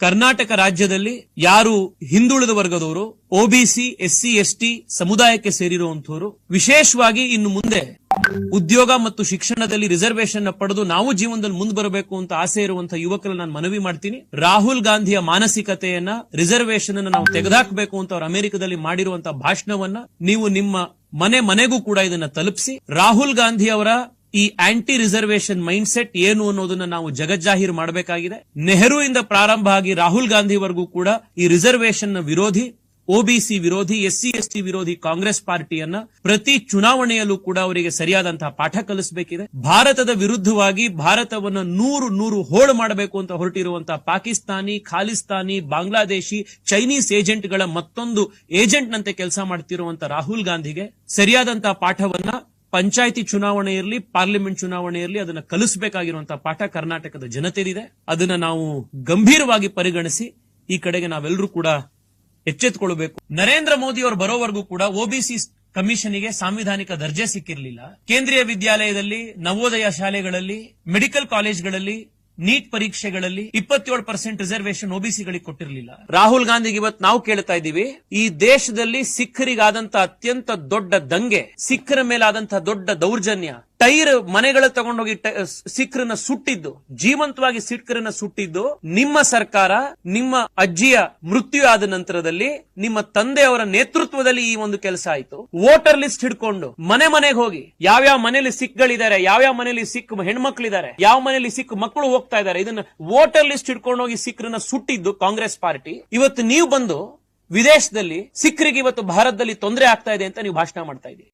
ಕರ್ನಾಟಕ ರಾಜ್ಯದಲ್ಲಿ ಯಾರು ಹಿಂದುಳಿದ ವರ್ಗದವರು ಒಬಿಸಿ ಎಸ್ಸಿ ಎಸ್ಟಿ ಸಮುದಾಯಕ್ಕೆ ಸೇರಿರುವಂತವರು ವಿಶೇಷವಾಗಿ ಇನ್ನು ಮುಂದೆ ಉದ್ಯೋಗ ಮತ್ತು ಶಿಕ್ಷಣದಲ್ಲಿ ರಿಸರ್ವೇಶನ್ ಪಡೆದು ನಾವು ಜೀವನದಲ್ಲಿ ಮುಂದೆ ಬರಬೇಕು ಅಂತ ಆಸೆ ಇರುವಂತಹ ಯುವಕರಲ್ಲಿ ನಾನು ಮನವಿ ಮಾಡ್ತೀನಿ. ರಾಹುಲ್ ಗಾಂಧಿಯ ಮಾನಸಿಕತೆಯನ್ನ ರಿಸರ್ವೇಶನ್ ಅನ್ನು ನಾವು ತೆಗೆದುಹಾಕಬೇಕು ಅಂತ ಅವರು ಅಮೆರಿಕದಲ್ಲಿ ಮಾಡಿರುವಂತಹ ಭಾಷಣವನ್ನ ನೀವು ನಿಮ್ಮ ಮನೆ ಮನೆಗೂ ಕೂಡ ಇದನ್ನ ತಲುಪಿಸಿ. ರಾಹುಲ್ ಗಾಂಧಿ ಅವರ ಈ ಆಂಟಿ ರಿಸರ್ವೇಶನ್ ಮೈಂಡ್ ಸೆಟ್ ಏನು ಅನ್ನೋದನ್ನ ನಾವು ಜಗಜ್ಜಾಹೀರ್ ಮಾಡಬೇಕಾಗಿದೆ. ನೆಹರು ಇಂದ ಪ್ರಾರಂಭ ಆಗಿ ರಾಹುಲ್ ಗಾಂಧಿವರೆಗೂ ಕೂಡ ಈ ರಿಸರ್ವೇಶನ್ನ ವಿರೋಧಿ ಒಬಿಸಿ ವಿರೋಧಿ ಎಸ್ಸಿ ಎಸ್ಟಿ ವಿರೋಧಿ ಕಾಂಗ್ರೆಸ್ ಪಾರ್ಟಿಯನ್ನ ಪ್ರತಿ ಚುನಾವಣೆಯಲ್ಲೂ ಕೂಡ ಅವರಿಗೆ ಸರಿಯಾದಂತಹ ಪಾಠ ಕಲಿಸಬೇಕಿದೆ. ಭಾರತದ ವಿರುದ್ಧವಾಗಿ ಭಾರತವನ್ನ ನೂರು ನೂರು ಹೋಳು ಮಾಡಬೇಕು ಅಂತ ಹೊರಟಿರುವಂತಹ ಪಾಕಿಸ್ತಾನಿ, ಖಾಲಿಸ್ತಾನಿ, ಬಾಂಗ್ಲಾದೇಶಿ, ಚೈನೀಸ್ ಏಜೆಂಟ್ಗಳ ಮತ್ತೊಂದು ಏಜೆಂಟ್ನಂತೆ ಕೆಲಸ ಮಾಡ್ತಿರುವಂತಹ ರಾಹುಲ್ ಗಾಂಧಿಗೆ ಸರಿಯಾದಂತಹ ಪಾಠವನ್ನ ಪಂಚಾಯತಿ ಚುನಾವಣೆ ಇರಲಿ, ಪಾರ್ಲಿಮೆಂಟ್ ಚುನಾವಣೆ ಇರಲಿ, ಅದನ್ನ ಕಲಿಸಬೇಕಾಗಿರುವಂತಹ ಪಾಠ ಕರ್ನಾಟಕದ ಜನತೆದಿದೆ ಅದನ್ನ ನಾವು ಗಂಭೀರವಾಗಿ ಪರಿಗಣಿಸಿ ಈ ಕಡೆಗೆ ನಾವೆಲ್ಲರೂ ಕೂಡ ಎಚ್ಚೆತ್ತುಕೊಳ್ಳಬೇಕು ನರೇಂದ್ರ ಮೋದಿ ಅವರು ಬರೋವರೆಗೂ ಕೂಡ ಒಬಿಸಿ ಕಮಿಷನ್ಗೆ ಸಾಂವಿಧಾನಿಕ ದರ್ಜೆ ಸಿಕ್ಕಿರಲಿಲ್ಲ. ಕೇಂದ್ರೀಯ ವಿದ್ಯಾಲಯದಲ್ಲಿ, ನವೋದಯ ಶಾಲೆಗಳಲ್ಲಿ, ಮೆಡಿಕಲ್ ಕಾಲೇಜ್ಗಳಲ್ಲಿ ನೀಟ್ ಪರೀಕ್ಷೆಗಳಲ್ಲಿ ಇಪ್ಪತ್ತೇಳು ಪರ್ಸೆಂಟ್ ರಿಸರ್ವೇಶನ್ ಒಬಿಸಿಗಳಿಗೆ ಕೊಟ್ಟಿರಲಿಲ್ಲ. ರಾಹುಲ್ ಗಾಂಧಿಗೆ ಇವತ್ತು ನಾವು ಕೇಳ್ತಾ ಇದ್ದೀವಿ, ಈ ದೇಶದಲ್ಲಿ ಸಿಖ್ಖರಿಗಾದಂತಹ ಅತ್ಯಂತ ದೊಡ್ಡ ದಂಗೆ, ಸಿಖ್ಖರ ಮೇಲಾದಂತಹ ದೊಡ್ಡ ದೌರ್ಜನ್ಯ ಟೈರ್ ಮನೆಗಳ ತಗೊಂಡೋಗಿ ಸಿಖ್ರನ್ನ ಸುಟ್ಟಿದ್ದು, ಜೀವಂತವಾಗಿ ಸಿಖ್ರನ್ನ ಸುಟ್ಟಿದ್ದು, ನಿಮ್ಮ ಸರ್ಕಾರ, ನಿಮ್ಮ ಅಜ್ಜಿಯ ಮೃತ್ಯು ಆದ ನಂತರದಲ್ಲಿ ನಿಮ್ಮ ತಂದೆಯವರ ನೇತೃತ್ವದಲ್ಲಿ ಈ ಒಂದು ಕೆಲಸ ಆಯ್ತು. ವೋಟರ್ ಲಿಸ್ಟ್ ಹಿಡ್ಕೊಂಡು ಮನೆ ಮನೆಗೆ ಹೋಗಿ, ಯಾವ್ಯಾವ ಮನೆಯಲ್ಲಿ ಸಿಖ್ಗಳಿದ್ದಾರೆ ಯಾವ್ಯಾವ ಮನೆಯಲ್ಲಿ ಸಿಖ್ ಹೆಣ್ಮಕ್ಳಿದ್ದಾರೆ, ಯಾವ ಮನೆಯಲ್ಲಿ ಸಿಖ್ ಮಕ್ಕಳು ಹೋಗ್ತಾ ಇದ್ದಾರೆ, ಇದನ್ನ ವೋಟರ್ ಲಿಸ್ಟ್ ಹಿಡ್ಕೊಂಡು ಹೋಗಿ ಸಿಖ್ರನ್ನ ಸುಟ್ಟಿದ್ದು ಕಾಂಗ್ರೆಸ್ ಪಾರ್ಟಿ. ಇವತ್ತು ನೀವು ಬಂದು ವಿದೇಶದಲ್ಲಿ ಸಿಖ್ರಿಗೆ ಇವತ್ತು ಭಾರತದಲ್ಲಿ ತೊಂದರೆ ಆಗ್ತಾ ಇದೆ ಅಂತ ನೀವು ಭಾಷಣ ಮಾಡ್ತಾ ಇದ್ದೀರಿ.